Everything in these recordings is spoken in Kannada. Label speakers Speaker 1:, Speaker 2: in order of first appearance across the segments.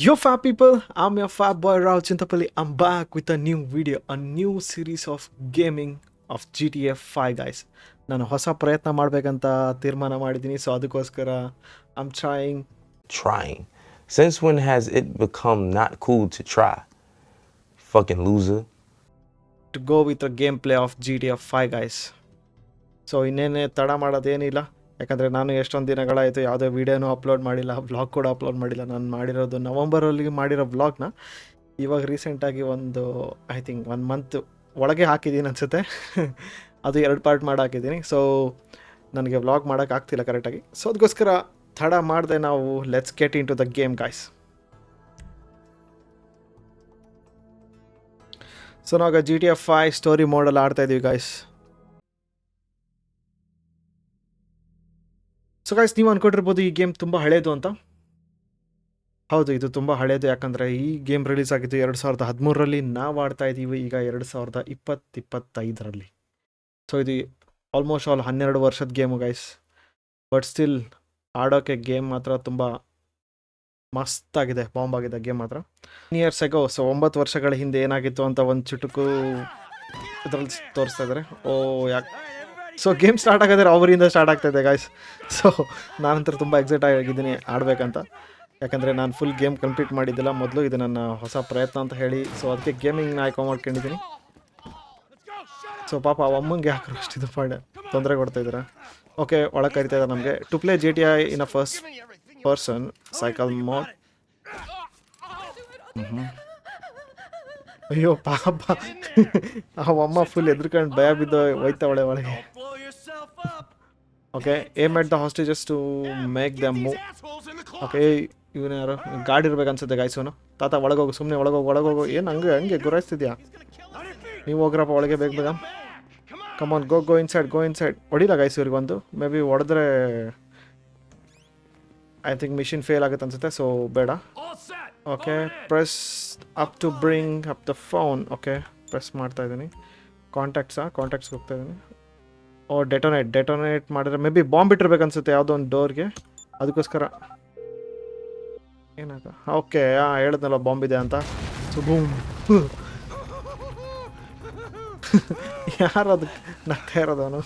Speaker 1: Yo, fab people, I'm your fab boy Rao Chintapalli. I'm back with a new video, a new series of gaming of GTA 5 guys. ನಾನು ಹೊಸ ಪ್ರಯತ್ನ ಮಾಡಬೇಕಂತ ತೀರ್ಮಾನ ಮಾಡಿದ್ದೀನಿ ಸೊ ಅದಕ್ಕೋಸ್ಕರ I'm trying
Speaker 2: trying. Since when has it become not cool to try? Fucking loser.
Speaker 1: To go with a game play of G T F five guys so ಇನ್ನೇನೇ ತಡ ಮಾಡೋದೇನಿಲ್ಲ ಯಾಕಂದರೆ ನಾನು ಎಷ್ಟೊಂದು ದಿನಗಳಾಯಿತು ಯಾವುದೇ ವೀಡಿಯೋನೂ ಅಪ್ಲೋಡ್ ಮಾಡಿಲ್ಲ ಬ್ಲಾಗ್ ಕೂಡ ಅಪ್ಲೋಡ್ ಮಾಡಿಲ್ಲ. ನಾನು ಮಾಡಿರೋದು ನವಂಬರಲ್ಲಿ ಮಾಡಿರೋ ವ್ಲಾಗ್ನ ಇವಾಗ ರೀಸೆಂಟಾಗಿ ಒಂದು ಐ ಥಿಂಕ್ ಒನ್ ಮಂತ್ ಒಳಗೆ ಹಾಕಿದ್ದೀನಿ ಅನಿಸುತ್ತೆ. ಅದು ಎರಡು ಪಾರ್ಟ್ ಮಾಡಿ ಹಾಕಿದ್ದೀನಿ ಸೊ ನನಗೆ ವ್ಲಾಗ್ ಮಾಡೋಕ್ಕೆ ಆಗ್ತಿಲ್ಲ ಕರೆಕ್ಟಾಗಿ ಸೊ ಅದಕ್ಕೋಸ್ಕರ ತಡ ಮಾಡಿದೆ ನಾವು let's get in to the game guys so ನಾವಾಗ G T F five story ಮೋಡಲ್ಲಿ ಆಡ್ತಾ ಇದೀವಿ ಗಾಯ್ಸ್ ಸೊ ಗಾಯ್ಸ್ ನೀವು ಅನ್ಕೊಂಡಿರ್ಬೋದು ಈ ಗೇಮ್ ತುಂಬ ಹಳೇದು ಅಂತ. ಹೌದು, ಇದು ತುಂಬ ಹಳೇದು. ಯಾಕಂದರೆ ಈ ಗೇಮ್ ರಿಲೀಸ್ ಆಗಿದ್ದು ಎರಡು ಸಾವಿರದ ಹದಿಮೂರರಲ್ಲಿ ನಾವು ಆಡ್ತಾ ಇದ್ದೀವಿ, ಈಗ ಎರಡು ಸಾವಿರದ ಇಪ್ಪತ್ತು ಇಪ್ಪತ್ತೈದರಲ್ಲಿ ಸೊ ಇದು ಆಲ್ಮೋಸ್ಟ್ ಆಲ್ ಹನ್ನೆರಡು ವರ್ಷದ ಗೇಮು ಗೈಸ್ ಬಟ್ ಸ್ಟಿಲ್ ಆಡೋಕ್ಕೆ ಗೇಮ್ ಮಾತ್ರ ತುಂಬ ಮಸ್ತಾಗಿದೆ ಬಾಂಬ್ ಆಗಿದೆ ಗೇಮ್ ಮಾತ್ರ. ಇಯರ್ಸ್ ಎಗೋ ಸೊ ಒಂಬತ್ತು ವರ್ಷಗಳ ಹಿಂದೆ ಏನಾಗಿತ್ತು ಅಂತ ಒಂದು ಚುಟುಕು ಇದರಲ್ಲಿ ತೋರಿಸ್ತಾ ಇದ್ದಾರೆ ಓ, ಯಾಕೆ ಸೊ ಗೇಮ್ ಸ್ಟಾರ್ಟ್ ಆಗೋದ್ರೆ ಅವರಿಂದ ಸ್ಟಾರ್ಟ್ ಆಗ್ತಾ ಇದೆ ಗಾಯ್ಸ್ ಸೊ ನಾನಂತರ ತುಂಬ ಎಕ್ಸೈಟ್ ಆಗಿದ್ದೀನಿ ಆಡಬೇಕಂತ. ಯಾಕಂದರೆ ನಾನು ಫುಲ್ ಗೇಮ್ ಕಂಪ್ಲೀಟ್ ಮಾಡಿದ್ದಿಲ್ಲ. ಮೊದಲು ಇದು ನನ್ನ ಹೊಸ ಪ್ರಯತ್ನ ಅಂತ ಹೇಳಿ. ಸೊ ಅದಕ್ಕೆ ಗೇಮಿಂಗ್ನ ಆಯ್ಕೆ ಮಾಡ್ಕೊಂಡಿದ್ದೀನಿ. ಸೊ ಪಾಪ ಆ ಅಮ್ಮಂಗೆ ಯಾಕೆ ಅಷ್ಟು ಇದು ಮಾಡಿ ತೊಂದರೆ ಇದ್ದೀರಾ? ಓಕೆ ಒಳಗೆ ಕರಿತಾ ಇದ್ದಾರೆ ನಮಗೆ. To play G T I in a first person cycle mode ಅಯ್ಯೋ, ಪಾಪ. ಆ ಅಮ್ಮ ಫುಲ್ ಎದ್ರುಕೊಂಡು ಭಯ ಬಿದ್ದು ಒಯ್ತಾವಳೆ ಒಳಗೆ. Okay aim at the hostages to make the move okay ಇವನು ಯಾರು? ಗಾಡಿ ಇರ್ಬೇಕು ಅನ್ಸುತ್ತೆ ಗಾಯ್ಸೋನು ತಾತ ಒಳಗೋಗು ಸುಮ್ಮನೆ ಒಳಗೋಗು ಒಳಗೋಗು. ಏನು ಹಂಗೆ ಹಂಗೆ ಗುರಾಯಿಸ್ತಿದ್ಯಾ? ನೀವು ಹೋಗ್ರಪ್ಪ ಒಳಗೆ ಬೇಗ ಬೇಗ. Come on go go inside go inside ಹೊಡಿಲ್ಲ guys ಇವ್ರಿಗೆ ಒಂದು. ಮೇ ಬಿ ಹೊಡೆದ್ರೆ ಐ ಥಿಂಕ್ ಮಿಷಿನ್ ಫೇಲ್ ಆಗುತ್ತೆ ಅನ್ಸುತ್ತೆ ಸೊ ಬೇಡ. Okay press up to bring up the phone okay press ಮಾಡ್ತಾ ಇದ್ದೀನಿ. ಕಾಂಟ್ಯಾಕ್ಟ್ಸಾ ಕಾಂಟ್ಯಾಕ್ಟ್ಸ್ಗೆ ಹೋಗ್ತಾ ಇದ್ದೀನಿ. ಓ ಡೆಟೋನೇಟ್ ಡೆಟೋನೇಟ್ ಮಾಡಿದ್ರೆ ಮೇ ಬಿ ಬಾಂಬ್ ಇಟ್ಟಿರ್ಬೇಕು ಅನ್ಸುತ್ತೆ ಯಾವುದೋ ಒಂದು ಡೋರ್ಗೆ ಅದಕ್ಕೋಸ್ಕರ. ಏನಾಗ? ಓಕೆ ಹಾಂ ಹೇಳಿದ್ನಲ್ಲ ಬಾಂಬ್ ಇದೆ ಅಂತ. ಸೊ ಬೂಮ್ ಯಾರು ಅದಕ್ಕೆ ನಗ್ತಾ ಇರೋದು ಅವನು.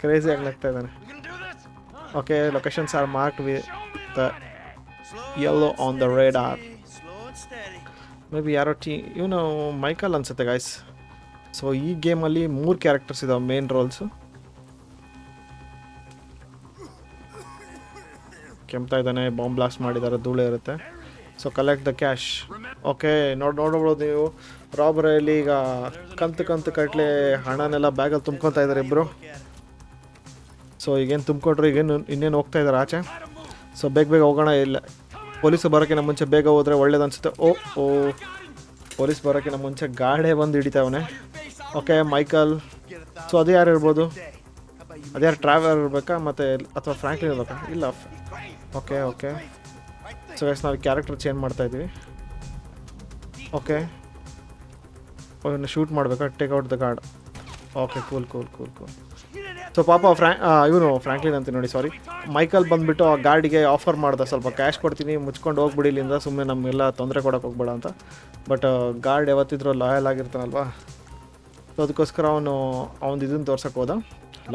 Speaker 1: ಕ್ರೇಜಿಯಾಗಿ ನಗ್ತಾ ಇದ್ದಾನೆ. Okay locations are mark with the yellow on the red are maybe ಯಾರೋ ಟೀ ಇವನು ಮೈಕಲ್ ಅನ್ಸುತ್ತೆ ಗಾಯ್ಸ್ ಸೊ ಈ ಗೇಮಲ್ಲಿ ಮೂರು ಕ್ಯಾರೆಕ್ಟರ್ಸ್ ಇದಾವೆ ಮೇನ್ ರೋಲ್ಸು ಕೆಮ್ತಾ ಇದ್ದಾನೆ ಬಾಂಬ್ ಬ್ಲಾಸ್ಟ್ ಮಾಡಿದ್ದಾರೆ, ಧೂಳೆ ಇರುತ್ತೆ. So collect the cash okay ನೋಡಿ, ನೋಡ್ಬೋದು ನೀವು. ರಾಬರಿಯಲ್ಲಿ ಈಗ ಕಂತು ಕಂತು ಕಟ್ಲೆ ಹಣನೆಲ್ಲ ಬ್ಯಾಗಲ್ಲಿ ತುಂಬ್ಕೊತಾ ಇದ್ದಾರೆ ಇಬ್ಬರು ಸೊ ಈಗೇನು ತುಂಬ್ಕೊಂಡ್ರು, ಈಗೇನು ಇನ್ನೇನು ಹೋಗ್ತಾ ಇದ್ದಾರೆ ಆಚೆ? ಸೊ ಬೇಗ ಬೇಗ ಹೋಗೋಣ, ಇಲ್ಲ. ಪೊಲೀಸು ಬರೋಕ್ಕಿಂತ ಮುಂಚೆ ಬೇಗ ಹೋದರೆ ಒಳ್ಳೇದು ಅನಿಸುತ್ತೆ. ಓ ಓ. ಪೊಲೀಸ್ ಬರೋಕ್ಕಿಂತ ಮುಂಚೆ ಗಾಡೆ ಬಂದು ಹಿಡಿತಾವನೆ. Okay, Michael. ಸೊ ಅದು ಯಾರು ಇರ್ಬೋದು? ಅದ್ಯಾರು ಟ್ರಾವೆಲ್ ಇರಬೇಕಾ? ಮತ್ತು ಅಥವಾ ಫ್ರ್ಯಾಂಕ್ಲಿನ್ ಇರಬೇಕಾ? ಇಲ್ಲ. Okay okay. ಸೊ ಎಸ್ ನಾವು ಕ್ಯಾರೆಕ್ಟರ್ ಚೇಂಜ್ ಮಾಡ್ತಾ ಇದ್ದೀವಿ. ಓಕೆ. ಅವನ್ನ ಶೂಟ್ ಮಾಡಬೇಕಾ? Take out the guard okay cool cool cool cool so ಪಾಪ ಫ್ರ್ಯಾ ಇವನು ಫ್ರ್ಯಾಂಕ್ಲಿನ್ ಅಂತ ನೋಡಿ ಸಾರಿ ಮೈಕಲ್ ಬಂದುಬಿಟ್ಟು ಆ ಗಾರ್ಡಿಗೆ ಆಫರ್ ಮಾಡ್ದೆ, ಸ್ವಲ್ಪ ಕ್ಯಾಶ್ ಕೊಡ್ತೀನಿ, ಮುಚ್ಕೊಂಡು ಹೋಗ್ಬಿಡಿ ಇಲ್ಲಿಂದ ಸುಮ್ಮನೆ ನಮಗೆಲ್ಲ ತೊಂದರೆ ಕೊಡೋಕೆ ಹೋಗ್ಬೇಡ ಅಂತ. ಬಟ್ ಗಾರ್ಡ್ ಯಾವತ್ತಿದ್ರೂ ಲಾಯಲ್ ಆಗಿರ್ತಾನಲ್ವ? ಸೊ ಅದಕ್ಕೋಸ್ಕರ ಅವನು ಅವನು ಇದನ್ನು ತೋರ್ಸಕ್ಕೆ ಹೋದ.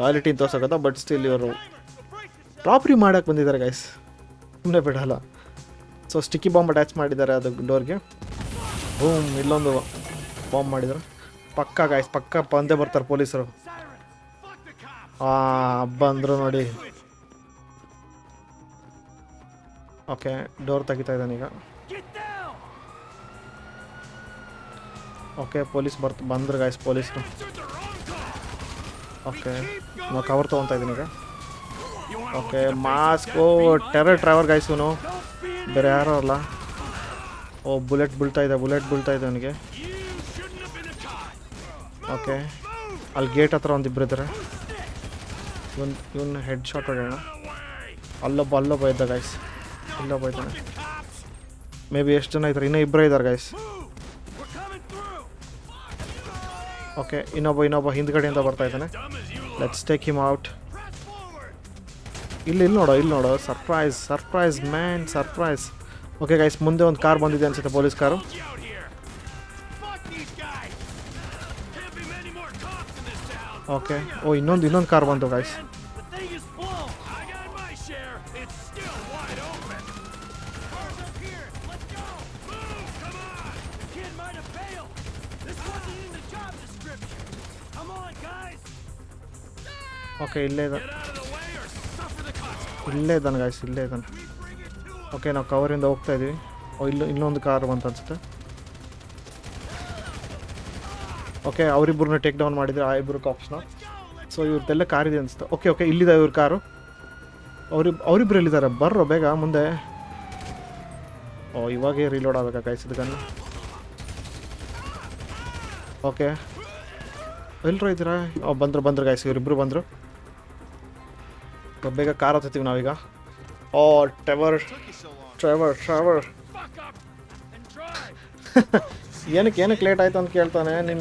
Speaker 1: ಲಾಯಲಿಟಿನ ತೋರ್ಸಕ್ಕೆ ಹೋದ ಬಟ್ ಸ್ಟಿಲ್ ಇವರು ಪ್ರಾಪ್ರಿ ಮಾಡೋಕ್ಕೆ ಬಂದಿದ್ದಾರೆ ಗೈಸ್ ಸುಮ್ಮನೆ ಬಿಡಲ್ಲ. ಸೊ ಸ್ಟಿಕ್ಕಿ ಬಾಂಬ್ ಅಟ್ಯಾಚ್ ಮಾಡಿದ್ದಾರೆ ಅದು ಡೋರ್ಗೆ. ಹ್ಞೂ ಇಲ್ಲೊಂದು ಬಾಂಬ್ ಮಾಡಿದ್ರು. ಪಕ್ಕ ಗಾಯ್ಸ್ ಪಕ್ಕ ಬಂದೇ ಬರ್ತಾರೆ ಪೊಲೀಸರು. ಆ ನೋಡಿ. ಓಕೆ, ಡೋರ್ ತೆಗಿತಾ ಇದ್ದಾನೀಗ ಓಕೆ, ಪೊಲೀಸ್ ಬರ್ತ, ಬಂದ್ರು ಗಾಯ್ಸ್ ಪೊಲೀಸ್ರು. ಓಕೆ ನಾವು ಕವರ್ ತೊಗೊತಾ ಇದ್ದೀನಿ ಈಗ. ಓಕೆ ಮಾಸ್ಕೋ ಟೆರರ್ ಡ್ರೈವರ್ ಗಾಯ್ಸ್ ಇವನು. ಬೇರೆ ಯಾರೋ ಅಲ್ಲ. ಓ ಬುಲೆಟ್ ಬೀಳ್ತಾ ಇದೆ ಬುಲೆಟ್ ಬೀಳ್ತಾ ಇದೆ ಅವನಿಗೆ. ಓಕೆ, ಅಲ್ಲಿ ಗೇಟ್ ಹತ್ರ ಒಂದಿಬ್ರು ಇದ್ದಾರೆ ಇವನ್ ಇವನ್ ಹೆಡ್ ಶಾಟ್ ಹೊಡೆಯೋಣ ಅಲ್ಲೊಬ್ಬ ಅಲ್ಲೊಬ್ಬ ಇದ್ದ ಗಾಯ್ಸ್ ಇಲ್ಲೊಬ್ಬ ಇದ್ದಾನೆ ಮೇ ಬಿ ಎಷ್ಟು ಜನ ಇದ್ದಾರೆ ಇನ್ನೂ ಇಬ್ಬರೇ ಇದ್ದಾರೆ ಗಾಯ್ಸ್ ಓಕೆ ಇನ್ನೊಬ್ಬ ಇನ್ನೊಬ್ಬ ಹಿಂದ್ಗಡೆಯಿಂದ ಬರ್ತಾ ಇದ್ದಾನೆ. ಲೆಟ್ಸ್ ಟೇಕ್ ಹಿಮ್ ಔಟ್ ಇಲ್ಲಿ ಇಲ್ಲಿ ನೋಡೋ ಇಲ್ಲಿ ನೋಡೋ. Surprise surprise man surprise okay guys ಮುಂದೆ ಒಂದು ಕಾರ್ ಬಂದಿದೆ ಅನ್ಸುತ್ತೆ
Speaker 3: police car in the job description. Come on, guys.
Speaker 1: Okay ಇಲ್ಲೇ ಇದೆ
Speaker 3: Get out of the way or suffer the consequences.
Speaker 1: ಇಲ್ಲೇ ಇದ್ದಾನೆ ಗಾಯ್ಸ್ ಇಲ್ಲೇ ಇದ್ದಾನೆ
Speaker 3: We bring it to 'em.
Speaker 1: Okay ನಾವು ಕವರಿಂದ ಹೋಗ್ತಾ ಇದೀವಿ ಓ ಇಲ್ಲೂ ಇನ್ನೊಂದು ಕಾರ್ ಬಂತು ಅನ್ಸುತ್ತೆ ಓಕೆ ಅವರಿಬ್ಬರನ್ನ ಟೇಕ್ ಡೌನ್ ಮಾಡಿದ್ರೆ ಆ ಇಬ್ಬರು ಕಾಪ್ಸ್ನ ಸೊ ಇವ್ರದ್ದೆಲ್ಲ ಕಾರ್ ಇದೆ ಅನಿಸ್ತು ಓಕೆ ಓಕೆ ಇಲ್ಲಿದೆ ಇವ್ರ ಕಾರು ಅವ್ರಿಬ್ ಅವರಿಬ್ರು ಎಲ್ಲಿದ್ದಾರೆ ಬರ್ರೋ ಬೇಗ ಮುಂದೆ. ಓ ಇವಾಗೇ ರೀಲೋಡ್ ಆಗಬೇಕಾ ಕಾಯಿಸಿದ ಗನ್ನು ಓಕೆ ಎಲ್ಲರೂ ಇದ್ದೀರಾ? ಓ ಬಂದ್ರು ಬಂದರು ಗಾಯ್ಸ್ ಇವರಿಬ್ಬರು ಬಂದರು. ಬೇಗ ಕಾರ್ ಹತ್ತೀವಿ ನಾವೀಗ. ಓ ಟ್ರೆವರ್ ಟ್ರಾವರ್
Speaker 3: ಟ್ರಾವರ್
Speaker 1: ಏನಕ್ಕೆ ಏನಕ್ಕೆ ಲೇಟ್ ಆಯಿತು ಅಂತ ಕೇಳ್ತಾನೆ ನಿನ್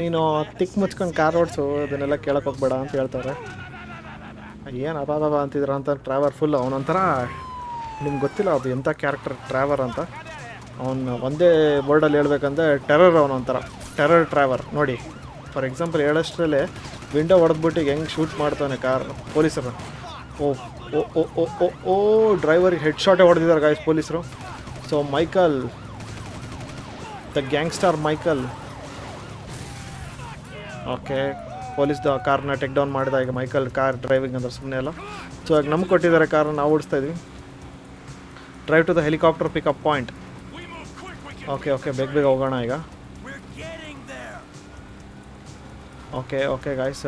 Speaker 1: ನೀನು ತಿಕ್ ಮುಚ್ಕೊಂಡು ಕಾರ್ ಓಡಿಸು ಅದನ್ನೆಲ್ಲ ಕೇಳಕ್ಕೆ ಹೋಗ್ಬೇಡ ಅಂತ ಹೇಳ್ತಾರೆ. ಏನು ಅಬಾಬಾಬಾ ಅಂತಿದ್ರ ಅಂತ ಟ್ರಾವರ್ ಫುಲ್ ಅವನೊಂಥರ, ನಿಮ್ಗೆ ಗೊತ್ತಿಲ್ಲ ಅದು ಎಂಥ ಕ್ಯಾರೆಕ್ಟರ್ ಟ್ರಾವರ್ ಅಂತ. ಅವನು ಒಂದೇ ಬೋರ್ಡಲ್ಲಿ ಹೇಳ್ಬೇಕಂದ್ರೆ ಟೆರರ್ ಅವನೊಂಥರ ಟೆರರ್ ಟ್ರಾವರ್ ನೋಡಿ ಫಾರ್ ಎಕ್ಸಾಂಪಲ್ ಹೇಳೋಷ್ಟರಲ್ಲಿ ವಿಂಡೋ ಹೊಡೆದ್ಬಿಟ್ಟು ಹೆಂಗೆ ಶೂಟ್ ಮಾಡ್ತಾನೆ ಕಾರ್ ಪೊಲೀಸರು. ಓ ಓ ಓ ಓ ಓ ಓ ಡ್ರೈವರಿಗೆ ಹೆಡ್ ಶಾಟೇ ಹೊಡೆದಿದ್ದಾರೆ ಗಾಯ್ಸ್ ಪೊಲೀಸರು. So Michael the gangster Michael okay ಪೊಲೀಸ್ದು ಕಾರ್ನ ಟೇಕ್ ಡೌನ್ ಮಾಡಿದ ಈಗ ಮೈಕಲ್ ಕಾರ್ ಡ್ರೈವಿಂಗ್ ಅಂದ್ರೆ ಸುಮ್ಮನೆ ಅಲ್ಲ ಸೊ ಈಗ ನಮ್ಗೆ ಕೊಟ್ಟಿದ್ದಾರೆ ಕಾರನ್ನ ನಾವು ಓಡಿಸ್ತಾ ಇದ್ವಿ drive
Speaker 3: to the helicopter pickup point.
Speaker 1: Okay okay ಬೇಗ ಬೇಗ ಹೋಗೋಣ ಈಗ. ಓಕೆ ಓಕೆ ಗಾಯ್ಸ್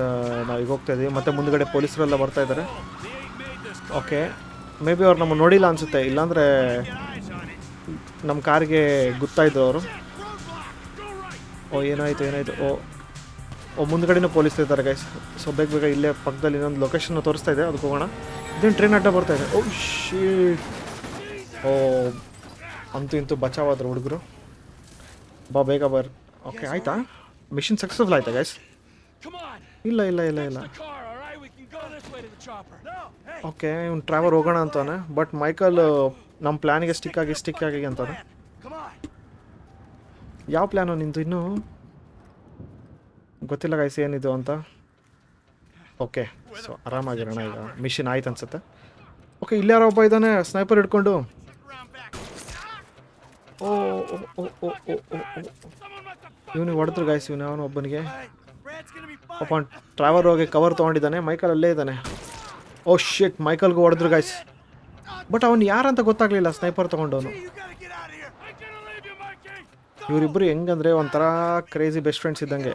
Speaker 1: ನಾವು ಈಗ ಹೋಗ್ತಾ ಇದ್ದೀವಿ ಮತ್ತೆ ಮುಂದ್ಗಡೆ ಪೊಲೀಸರೆಲ್ಲ ಬರ್ತಾ ಇದ್ದಾರೆ. ಓಕೆ ಮೇ ಬಿ ಅವ್ರು ನಮ್ಮ ನೋಡಿಲ್ಲ ಅನ್ಸುತ್ತೆ ಇಲ್ಲಾಂದರೆ. ನಮ್ಮ ಕಾರಿಗೆ ಗೊತ್ತಾಯಿದ್ರು ಅವರು. ಓ, ಏನಾಯಿತು ಏನಾಯಿತು ಓ ಮುಂದ್ಗಡೆನೂ ಪೊಲೀಸ್ ಇದ್ದಾರೆ ಗೈಸ್ ಸೊ ಬೇಗ ಬೇಗ ಇಲ್ಲೇ ಪಕ್ಕದಲ್ಲಿ ಇನ್ನೊಂದು ಲೊಕೇಶನ್ ತೋರಿಸ್ತಾ ಇದೆ ಅದಕ್ಕೆ ಹೋಗೋಣ. ಇದೇನು ಟ್ರೈನ್ ಅಡ್ಡ ಬರ್ತಾ ಇದೆ? ಓ ಶೀ ಓ ಅಂತೂ ಇಂತೂ ಬಚಾವಾದ್ರು ಹುಡುಗರು. ಬಾ ಬೇಗ ಬರ್. ಓಕೆ ಆಯ್ತಾ? ಮಿಷನ್ ಸಕ್ಸಸ್ಫುಲ್ ಆಯ್ತಾ ಗೈಸ್ ಇಲ್ಲ ಇಲ್ಲ ಇಲ್ಲ ಇಲ್ಲ. ಓಕೆ ಇವ್ನು ಟ್ರಾವರ್ ಹೋಗೋಣ ಅಂತಾನೆ. ಬಟ್ ಮೈಕಲ್ ನಮ್ಮ ಪ್ಲ್ಯಾನಿಗೆ ಸ್ಟಿಕ್ ಆಗಿ ಸ್ಟಿಕ್ ಆಗಿ ಅಂತಾನೆ. ಯಾವ ಪ್ಲ್ಯಾನು ನಿಂದು ಇನ್ನೂ? ಗೊತ್ತಿಲ್ಲ ಗೈಸ್ ಏನಿದು ಅಂತ. ಓಕೆ ಸೊ ಆರಾಮಾಗಿರೋಣ ಈಗ. ಮಿಷಿನ್ ಆಯ್ತು ಅನ್ಸುತ್ತೆ. ಓಕೆ ಇಲ್ಲಿ ಯಾರೋ ಒಬ್ಬ ಇದ್ದಾನೆ ಸ್ನೈಪರ್ ಹಿಡ್ಕೊಂಡು. ಓ ಓ ಓ ಓ ಓ ಇವನಿಗೆ ಹೊಡೆದ್ರು ಗಾಯ್ಸ್ ಇವನು ಅವನು ಒಬ್ಬನಿಗೆ. ಒಬ್ಬ ಟ್ರಾವರ್ ಹೋಗಿ ಕವರ್ ತೊಗೊಂಡಿದ್ದಾನೆ ಮೈಕಲ್ ಅಲ್ಲೇ ಇದ್ದಾನೆ. ಓ ಶಿಟ್ ಮೈಕಲ್ಗೂ ಹೊಡೆದ್ರು ಗಾಯ್ಸ್ ಬಟ್ ಅವನು ಯಾರಂತ ಗೊತ್ತಾಗಲಿಲ್ಲ ಸ್ನೈಪರ್ ತೊಗೊಂಡವನು. ಇವರಿಬ್ಬರು ಹೆಂಗಂದ್ರೆ ಒಂಥರ ಕ್ರೇಜಿ ಬೆಸ್ಟ್ ಫ್ರೆಂಡ್ಸ್ ಇದ್ದಂಗೆ.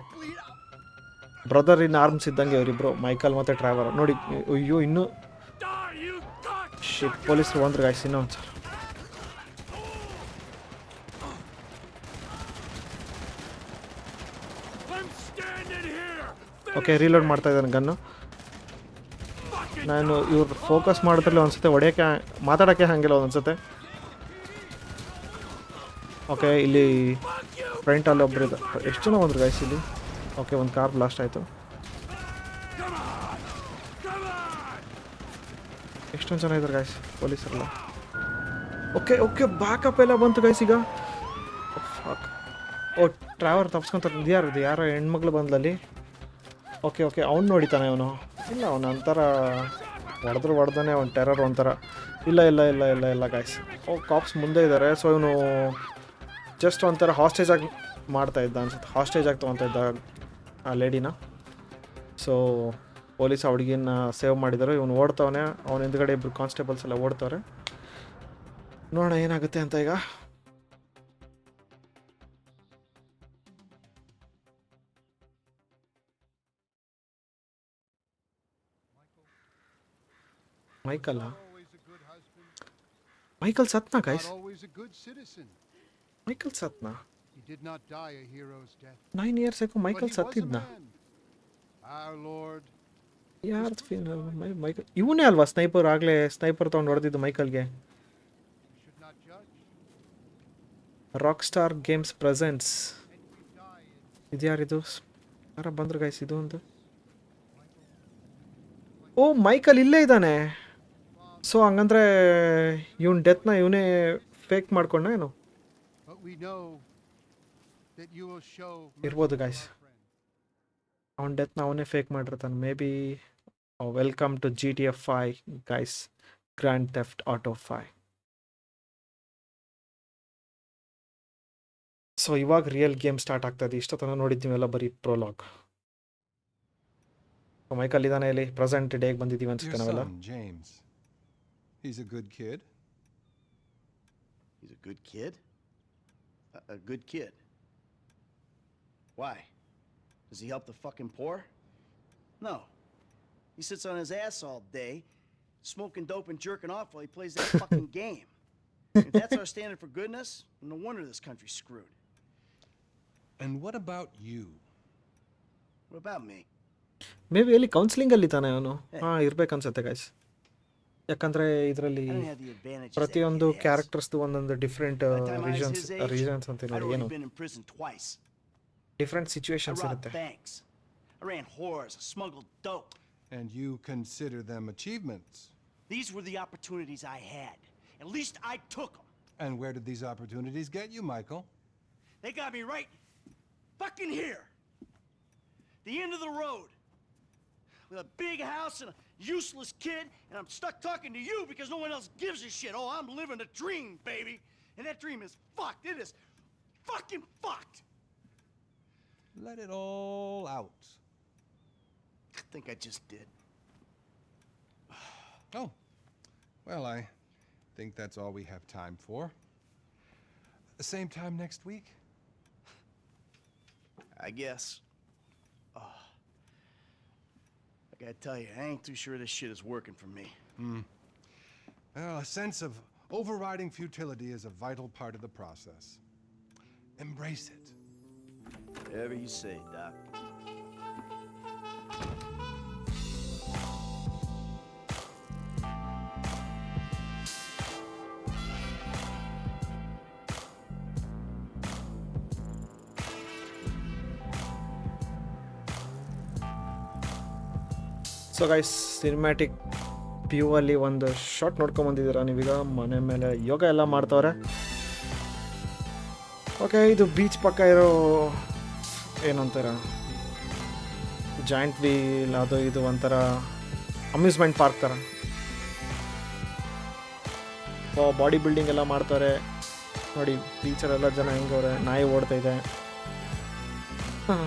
Speaker 1: ಬ್ರದರ್ ಇನ್ ಆರ್ಮ್ಸ್ ಇದ್ದಂಗೆ ಅವರಿಬ್ರು ಮೈಕಲ್ ಮತ್ತು ಟ್ರಾವರ್ ನೋಡಿ, ಅಯ್ಯೋ, ಇನ್ನೂ. ಶಿಟ್ ಪೊಲೀಸರು ಬಂದ್ರು ಗಾಯ್ಸ್ ಇನ್ನೂ ಒಂದು. ಓಕೆ ರೀಲೋಡ್ ಮಾಡ್ತಾ ಇದ್ದಾನೆ ಗನ್ನು ನಾನು ಇವ್ರು ಫೋಕಸ್ ಮಾಡಿದ್ರಲ್ಲಿ ಅನ್ಸುತ್ತೆ ಹೊಡೆಯೋಕ್ಕೆ ಮಾತಾಡೋಕ್ಕೆ ಹಂಗಿಲ್ಲ ಅನ್ಸುತ್ತೆ ಓಕೆ ಇಲ್ಲಿ ಫ್ರಂಟಲ್ಲಿ ಒಬ್ರು ಇದೆ ಎಷ್ಟು ಜನ ಬಂದ್ರು ಗಾಯ್ಸ್ ಇಲ್ಲಿ ಓಕೆ, ಒಂದು ಕಾರ್ ಬ್ಲಾಸ್ಟ್ ಆಯಿತು. ಎಷ್ಟೊಂದು ಜನ ಇದ್ದಾರೆ ಗಾಯ್ಸ್ ಪೊಲೀಸರೆಲ್ಲ. ಓಕೆ ಓಕೆ ಬ್ಯಾಕಪ್ ಎಲ್ಲ ಬಂತು ಗಾಯ್ಸ್ ಈಗ. ಓ ಟ್ರಾವರ್ ತಪ್ಸ್ಕೊಂತಾರೆ ಯಾರು ಇದು? ಯಾರೋ ಹೆಣ್ಮಗಳು ಬಂದ್ಲಲ್ಲಿ? ಓಕೆ ಓಕೆ, ಅವ್ನು ನೋಡಿತಾನೆ ಅವನು. ಇಲ್ಲ, ಅವನು ಒಂಥರ ಹೊಡೆದ್ರು ಹೊಡೆದಾನೆ, ಅವ್ನು ಟೆರರ್ ಒಂಥರ. ಇಲ್ಲ ಇಲ್ಲ ಇಲ್ಲ ಇಲ್ಲ ಇಲ್ಲ ಗಾಯ್ಸ್ ಓ ಕಾಪ್ಸ್ ಮುಂದೆ ಇದ್ದಾರೆ ಸೊ ಇವನು ಜಸ್ಟ್ ಒಂಥರ ಹಾಸ್ಟೇಜ್ ಆಗಿ ಮಾಡ್ತಾ ಇದ್ದ ಅನ್ಸುತ್ತೆ. ಹಾಸ್ಟೇಜ್ ಆಗಿ ತೊಗೊತಾ ಇದ್ದ. ಆ ಲೇಡಿನ. ಸೊ ಪೊಲೀಸ್ ಆ ಹುಡುಗಿನ ಸೇವ್ ಮಾಡಿದ್ದಾರೆ ಇವನು ಓಡ್ತವನೆ. ಅವನ ಹಿಂದ್ಗಡೆ ಇಬ್ಬರು ಕಾನ್ಸ್ಟೇಬಲ್ಸ್ ಎಲ್ಲ ಓಡ್ತವ್ರೆ. ನೋಡೋಣ ಏನಾಗುತ್ತೆ ಅಂತ ಈಗ. ಮೈಕಲ್ ಮೈಕಲ್ ಸತ್ನಾ ಗೈಸ್. ಮೈಕಲ್ ಸತ್ನಾ?
Speaker 4: He did not die a hero's death.
Speaker 1: Nine years
Speaker 4: But Michael a
Speaker 1: ಸತ್ತಿದ್ನ
Speaker 4: man. Our Lord,
Speaker 1: ಯಾರ್ದು ಫೀನಲ್ ಮೈಕಲ್ ಇವನೇ ಅಲ್ವಾ ಸ್ನೈಪರ್ ಆಗಲೇ ಸ್ನೈಪರ್ ತಗೊಂಡು ಹೊಡೆದಿದ್ದು ಮೈಕಲ್ಗೆ?
Speaker 4: Not.
Speaker 1: Rockstar Games presence ಇದ್ಯಾರಿದು? ಯಾರ ಬಂದ್ರು ಗೈಸ್ ಇದು ಒಂದು. ಓ ಮೈಕಲ್ ಇಲ್ಲೇ ಇದ್ದಾನೆ. ಸೊ ಹಂಗಂದ್ರೆ ಇವನ್ ಡೆತ್ನ ಇವನೇ ಫೇಕ್ ಮಾಡ್ಕೊಂಡ ಏನು
Speaker 4: But we know that you will show
Speaker 1: ಇರ್ಬೋದು
Speaker 4: ಗಾಯ್ಸ್.
Speaker 1: ಅವನ ಡೆತ್ನ ಅವನೇ ಫೇಕ್ ಮಾಡಿರ್ತಾನೆ maybe welcome to G T F five guys Grand Theft Auto five so ಇವಾಗ ರಿಯಲ್ ಗೇಮ್ ಸ್ಟಾರ್ಟ್ ಆಗ್ತದೆ ಇಷ್ಟೊತ್ತನ ತನಕ ನೋಡಿದ್ದೀವೆಲ್ಲ ಬರೀ ಪ್ರೊಲಾಗ್ ಮೈಕಲ್ ಇದಾನೆ ಇಲ್ಲಿ ಪ್ರೆಸೆಂಟ್ ಡೇಗೆ ಬಂದಿದ್ದೀವಿ ಅನ್ಸುತ್ತೆ ನಾವೆಲ್ಲ.
Speaker 5: He's a good kid.
Speaker 6: He's a good kid? A, a good kid? Why? Does he help the fucking poor? No. He sits on his ass all day, smoking dope and jerking off while he plays that fucking game. If that's our standard for goodness, no wonder this country's screwed.
Speaker 5: And what about you?
Speaker 6: What about me?
Speaker 1: Maybe ಎಲ್ಲಿ ಕೌನ್ಸಿಲಿಂಗಲ್ಲಿ ತಾನೆ ಅವನು ಹಾಂ ಇರ್ಬೇಕನ್ಸುತ್ತೆ ಗೈಸ್ ಯಾಕಂದರೆ ಇದರಲ್ಲಿ
Speaker 6: I don't have the advantages. that
Speaker 1: ಪ್ರತಿಯೊಂದು
Speaker 6: kid has.
Speaker 1: ಕ್ಯಾರೆಕ್ಟರ್ಸ್ದು ಒಂದೊಂದು different
Speaker 6: By the time I was
Speaker 1: reasons
Speaker 6: his age,
Speaker 1: reasons ಅಂತ
Speaker 6: I'd
Speaker 1: ನೋಡಿ
Speaker 6: already
Speaker 1: ಏನು ಡಿಫ್ರೆಂಟ್
Speaker 6: I
Speaker 1: ಸಿಚುವೇಶನ್ಸ್
Speaker 6: robbed
Speaker 1: ಇರುತ್ತೆ
Speaker 6: banks. I ran whores. I smuggled dope.
Speaker 5: And you consider them achievements.
Speaker 6: These were the opportunities I had. At least I took them.
Speaker 5: And where did these opportunities get you, Michael?
Speaker 6: They got me right fucking here. The end of the road. With a big house and a useless kid, and I'm stuck talking to you because no one else gives a shit. Oh, I'm living a dream, baby. And that dream is fucked. It is fucking fucked.
Speaker 5: Let it all out.
Speaker 6: I think I just did.
Speaker 5: Oh, well, I think that's all we have time for. The same time next week?
Speaker 6: I guess. Oh. I gotta tell you, I ain't too sure this shit is working for me. Hmm.
Speaker 5: Well, a sense of overriding futility is a vital part of the process. Embrace it.
Speaker 6: Whatever you say, Doc.
Speaker 1: So guys cinematic view ಅಲ್ಲಿ ಒಂದು ಶಾಟ್ ನೋಡ್ಕೊಂಬಂದಿದ್ದೀರಾ ನೀವೀಗ ಮನೆ ಮೇಲೆ ಯೋಗ ಎಲ್ಲ ಮಾಡ್ತವ್ರೆ ಓಕೆ ಇದು ಬೀಚ್ ಪಕ್ಕ ಇರೋ ಏನಂತಾರ? ಜಾಯಿಂಟ್ ವೀಲ್ ಅದು ಇದು ಒಂಥರ ಅಮ್ಯೂಸ್ಮೆಂಟ್ ಪಾರ್ಕ್ ಥರ ಬಾಡಿ ಬಿಲ್ಡಿಂಗ್ ಎಲ್ಲ ಮಾಡ್ತಾರೆ. ನೋಡಿ ಬೀಚಲ್ಲೆಲ್ಲ ಜನ ಹೆಂಗವ್ರೆ ನಾಯಿ ಓಡ್ತಾ ಇದೆ. ಹಾಂ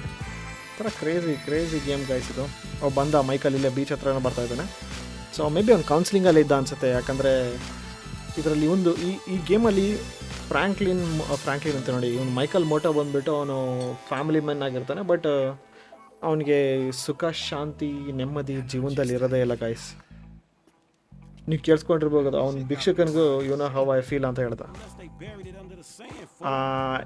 Speaker 1: ಥರ ಕ್ರೇಜಿ ಕ್ರೇಜಿ ಗೇಮ್ ಗೈಸ್ ಇದು. ಅವ್ ಬಂದ ಮೈಕಲ್ ಇಲ್ಲೇ ಬೀಚ್ ಹತ್ರನೇ ಬರ್ತಾ ಇದ್ದಾನೆ. ಸೊ ಮೇ ಬಿ ಅವ್ನು ಕೌನ್ಸಿಲಿಂಗಲ್ಲಿ ಇದ್ದ ಅನ್ಸುತ್ತೆ, ಯಾಕಂದರೆ ಇದರಲ್ಲಿ ಒಂದು ಈ ಈ ಗೇಮಲ್ಲಿ ಫ್ರ್ಯಾಂಕ್ಲಿನ್ ಫ್ರಾಂಕ್ಲಿನ್ ಅಂತ ನೋಡಿ, ಇವನು ಮೈಕಲ್ ಮೋಟೋ ಬಂದುಬಿಟ್ಟು ಅವನು ಫ್ಯಾಮಿಲಿ ಮ್ಯಾನ್ ಆಗಿರ್ತಾನೆ, ಬಟ್ ಅವನಿಗೆ ಸುಖ, ಶಾಂತಿ, ನೆಮ್ಮದಿ ಜೀವನದಲ್ಲಿ ಇರೋದೇ ಇಲ್ಲ ಗಾಯ್ಸ್ ನೀವು ಕೇಳಿಸ್ಕೊಂಡಿರ್ಬೋದು, ಅವ್ನು ಭಿಕ್ಷಕನಿಗೂ ಇವನು ಹೌ ಐ ಫೀಲ್ ಅಂತ ಹೇಳ್ದ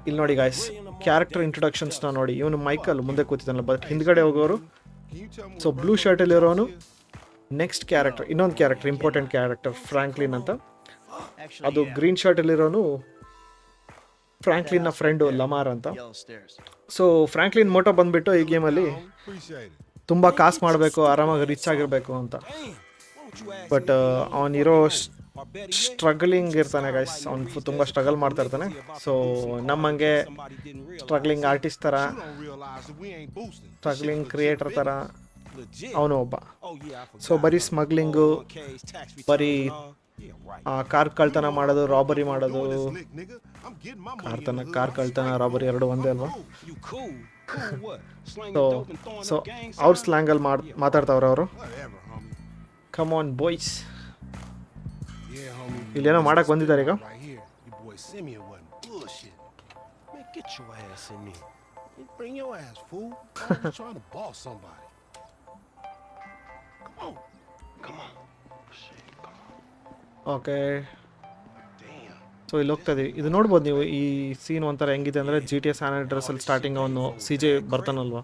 Speaker 1: ಇಲ್ಲಿ ನೋಡಿ ಗಾಯ್ಸ್ ಕ್ಯಾರೆಕ್ಟರ್ ಇಂಟ್ರೊಡಕ್ಷನ್ಸ್ನ ನೋಡಿ, ಇವನು ಮೈಕಲ್ ಮುಂದೆ ಕೂತಿದ್ದಾನಲ್ಲ, ಬಟ್ ಹಿಂದ್ಗಡೆ ಹೋಗೋರು ಸೊ ಬ್ಲೂ ಶರ್ಟಲ್ಲಿರೋನು ನೆಕ್ಸ್ಟ್ ಕ್ಯಾರೆಕ್ಟರ್ ಇನ್ನೊಂದು ಕ್ಯಾರೆಕ್ಟರ್ ಇಂಪಾರ್ಟೆಂಟ್ ಕ್ಯಾರೆಕ್ಟರ್ ಫ್ರಾಂಕ್ಲಿನ್ ಅಂತ ಅದು. ಗ್ರೀನ್ ಶರ್ಟಲ್ಲಿರೋನು ಫ್ರಾಂಕ್ಲಿನ್ನ ಫ್ರೆಂಡು ಲಮಾರ್ ಅಂತ. ಸೊ ಫ್ರಾಂಕ್ಲಿನ್ ಮೋಟೋ ಬಂದ್ಬಿಟ್ಟು ಈ ಗೇಮಲ್ಲಿ ತುಂಬ ಕಾಸು ಮಾಡಬೇಕು ಆರಾಮಾಗಿ ರಿಚ್ ಆಗಿರಬೇಕು ಅಂತ. ಬಟ್ ಅವನಿರೋ ಸ್ಟ್ರಗಲಿಂಗ್ ಇರ್ತಾನೆ ಗೈಸ್ ಅವ್ನು ತುಂಬ ಸ್ಟ್ರಗಲ್ ಮಾಡ್ತಾ ಇರ್ತಾನೆ. ಸೊ ನಮ್ಮಂಗೆ ಸ್ಟ್ರಗ್ಲಿಂಗ್ ಆರ್ಟಿಸ್ಟ್ ಥರ ಸ್ಟ್ರಗ್ಲಿಂಗ್ ಕ್ರಿಯೇಟರ್ ಥರ ಅವನು ಒಬ್ಬ. ಸೊ ಬರೀ ಸ್ಮಗ್ಲಿಂಗು ಬರೀ ಕಾರ್ ಕಳ್ತನ ಮಾಡೋದು ರಾಬರಿ ಮಾಡೋದು. ಕಾರ್ತನ ಕಾರ್ ಕಳ್ತನ ರಾಬರಿ ಎರಡು ಒಂದೇ ಅಲ್ವಾ? ಸೊ ಸೊ ಅವ್ರ ಸ್ಲ್ಯಾಂಗ್ ಮಾಡ್, ಮಾತಾಡ್ತಾವ್ರ ಅವರು? ಕಮ್ ಆನ್ ಬಾಯ್ಸ್ ಇಲ್ಲೇನೋ ಮಾಡಕ್ಕೆ ಬಂದಿದ್ದಾರೆ ಈಗ?
Speaker 7: Come on.
Speaker 1: ಓಕೆ. ಸೊ ಇಲ್ಲಿ ಹೋಗ್ತಾ ಇದೀವಿ. ಇದು ನೋಡ್ಬೋದು ನೀವು ಈ ಸೀನ್ ಒಂಥರ ಹೆಂಗಿದೆ ಅಂದರೆ ಜಿ ಟಿ ಎಸ್ ಆನ್ ಡ್ರೆಸ್ಸಲ್ಲಿ ಸ್ಟಾರ್ಟಿಂಗ್ ಅವನು ಸಿ ಜೆ ಬರ್ತಾನಲ್ವ?